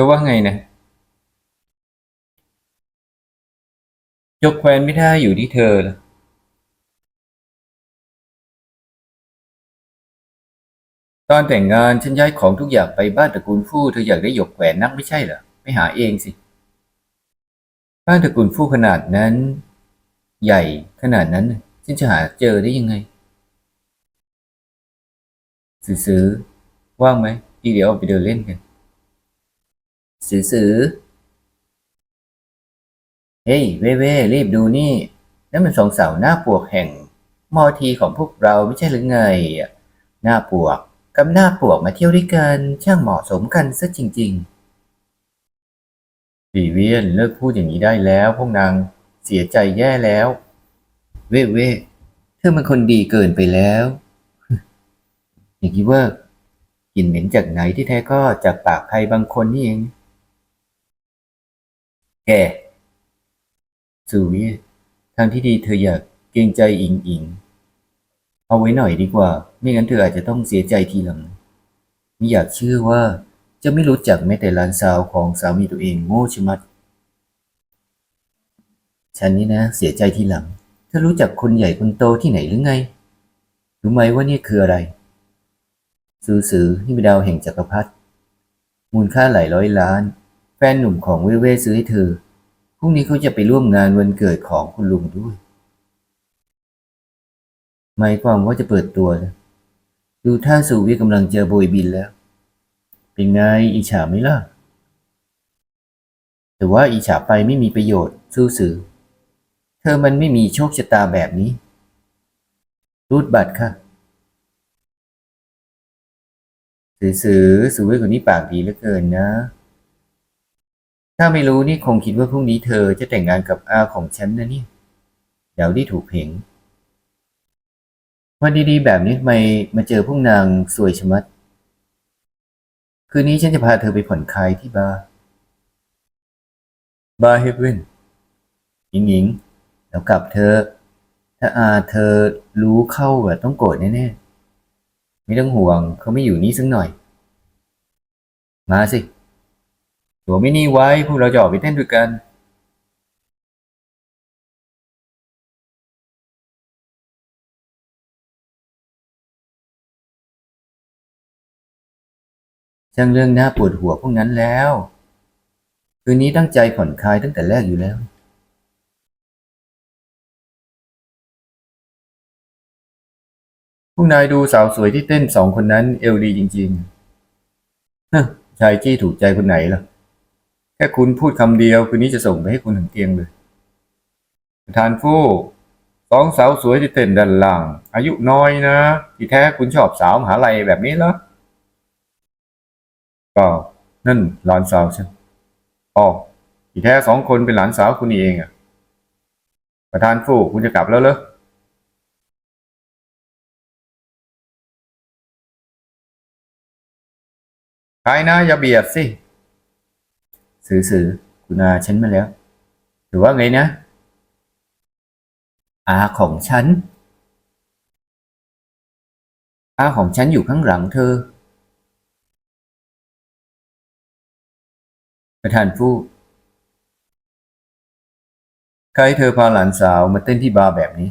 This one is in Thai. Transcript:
อว่าไงนะ ยกแควนไม่ได้อยู่ที่เธอละตอนแต่งงานฉันย้ายของทุกอย่างไปบ้านตระกูลฟู่เธออยากได้หยกแขวนนักไม่ใช่เหรอไปหาเองสิ บ้านตระกูลฟู่ขนาดนั้น ใหญ่ขนาดนั้น ฉันจะหาเจอได้ยังไง ซื้อๆว่างไหมอีเดี๋ยวออกไปเดินเล่นกัน ซื้อเฮ้ยเว่เว่รีบดูนี่นั่นมันสองเสาหน้าปวกแห่งมอทีของพวกเราไม่ใช่หรือไง หน้าปวกกับหน้าปวกมาเที่ยวด้วยกันช่างเหมาะสมกันซะจริงๆปีเวียนเลิกพูดอย่างนี้ได้แล้วพวกนางเสียใจแย่แล้ว เว่เว่เธอมันคนดีเกินไปแล้วอย่างนี้ว่ากลิ่นเหม็นจากไหนที่แท้ก็จากปากใครบางคนนี่เอง แกสูวิทางที่ดีเธออยากเกรงใจอิงอิง เอาไว้หน่อยดีกว่า ไม่งั้นเธออาจจะต้องเสียใจทีหลังไม่อยากเชื่อว่าจะไม่รู้จักแม้แต่หลานสาวของสามีตัวเองโง่ชะมัด ฉันนี่นะ เสียใจทีหลัง เธอรู้จักคนใหญ่คนโตที่ไหนหรือไง รู้ไหมว่านี่คืออะไรซื้อซื้อนี่เป็นดาวแห่งจักรพรรดิมูลค่าหลายร้อยล้าน แฟนหนุ่มของเว่เว่ซื้อให้เธอ พรุ่งนี้เขาจะไปร่วมงานวันเกิดของคุณลุงด้วย หมายความว่าจะเปิดตัวนะดูท่าสูวิกำลังเจอโบยบินแล้ว เป็นไงอิจฉาไหมล่ะ แต่ว่าอิจฉาไปไม่มีประโยชน์สู้สือ เธอมันไม่มีโชคชะตาแบบนี้ รูดบัตรค่ะสือสือสูวิคนนี้ปากดีเหลือเกินนะ ถ้าไม่รู้นี่คงคิดว่าพรุ่งนี้เธอจะแต่งงานกับอาของฉันนะเนี่ยเดี๋ยวด้ถูกเพงวันดีๆแบบนี้ไมมาเจอพวกนางสวยชะมัด คืนนี้ฉันจะพาเธอไปผ่อนคลายที่บาร์บาร์เฮเวนหญิงหญิงๆแล้วกลับเธอ ถ้าอาเธอรู้เข้าอะต้องโกรธแน่ๆ ไม่ต้องห่วงเขาไม่อยู่นี่สักหน่อย มาสิ ตัวม่นี่ไว้พวกเราจะออกไปเต้นด้วยกันช่างเรื่องน่าปวดหัวพวกนั้นแล้ว คืนนี้ตั้งใจผ่อนคลายตั้งแต่แรกอยู่แล้ว พวกนายดูสาวสวยที่เต้นสองคนนั้นเอวดีจริงๆ ฮะชายจี้ถูกใจคนไหนล่ะ แค่คุณพูดคำเดียวคืนนี้จะส่งไปให้คุณถึงเตียงเลยประธานฟู่สองสาวสวยที่เต้นด้านล่าง อายุน้อยนะ ที่แท้คุณชอบสาวมหาลัยแบบนี้เหรอเปล่านั่นหลานสาวฉันอ๋อที่แท้สองคนเป็นหลานสาวคุณเองอะประธานฟู่คุณจะกลับแล้วเหรอใครนะอย่าเบียดสิ สื่อสือคุณอาฉันมาแล้วหรือว่าไงนะอาของฉันอาของฉันอยู่ข้างหลังเธอ ประธานฟู่ใครเธอพาหลานสาวมาเต้นที่บาร์แบบนี้